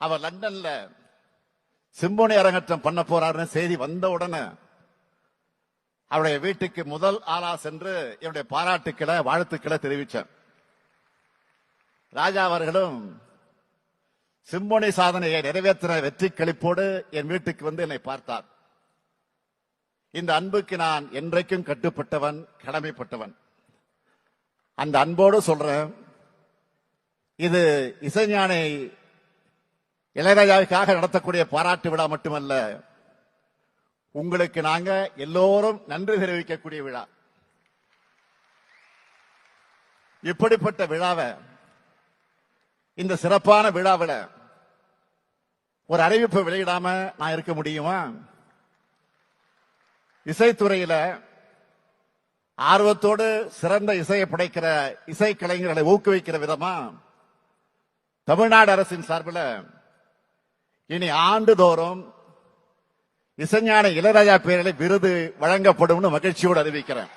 அவர் லண்டன்ல சிம்போனி அரங்கற்றம் பண்ண போறாருன்னு செய்தி வந்த உடனே அவருடைய வீட்டுக்கு முதல் ஆளா சென்று என்னுடைய பாராட்டுக்களை வாழ்த்துக்களை தெரிவித்தேன் ராஜா அவர்களும் சிம்போனி சாதனையை நிறைவேற்றின வெற்றி கழிப்போடு என் வீட்டுக்கு வந்து என்னை பார்த்தார். இந்த அன்புக்கு நான் என்றைக்கும் கட்டுப்பட்டவன் கடமைப்பட்டவன். அந்த அன்போடு சொல்றேன் இது இசைஞானி இளையராஜாவுக்காக நடத்தக்கூடிய பாராட்டு விழா மட்டுமல்ல உங்களுக்கு நாங்க எல்லோரும் நன்றி தெரிவிக்கக்கூடிய விழா. இப்படிப்பட்ட விழாவை இந்த சிறப்பான விழாவில் ஒரு அறிவிப்பு வெளியிடாம நான் இருக்க முடியுமா? இசைத்துறையில ஆர்வத்தோடு சிறந்த இசையை படைக்கிற இசை கலைஞர்களை ஊக்குவிக்கிற விதமா தமிழ்நாடு அரசின் சார்பில் இனி ஆண்டுதோறும் இசைஞான இளராஜா பேரில் விருது வழங்கப்படும்னு மகிழ்ச்சியோடு அறிவிக்கிறேன்.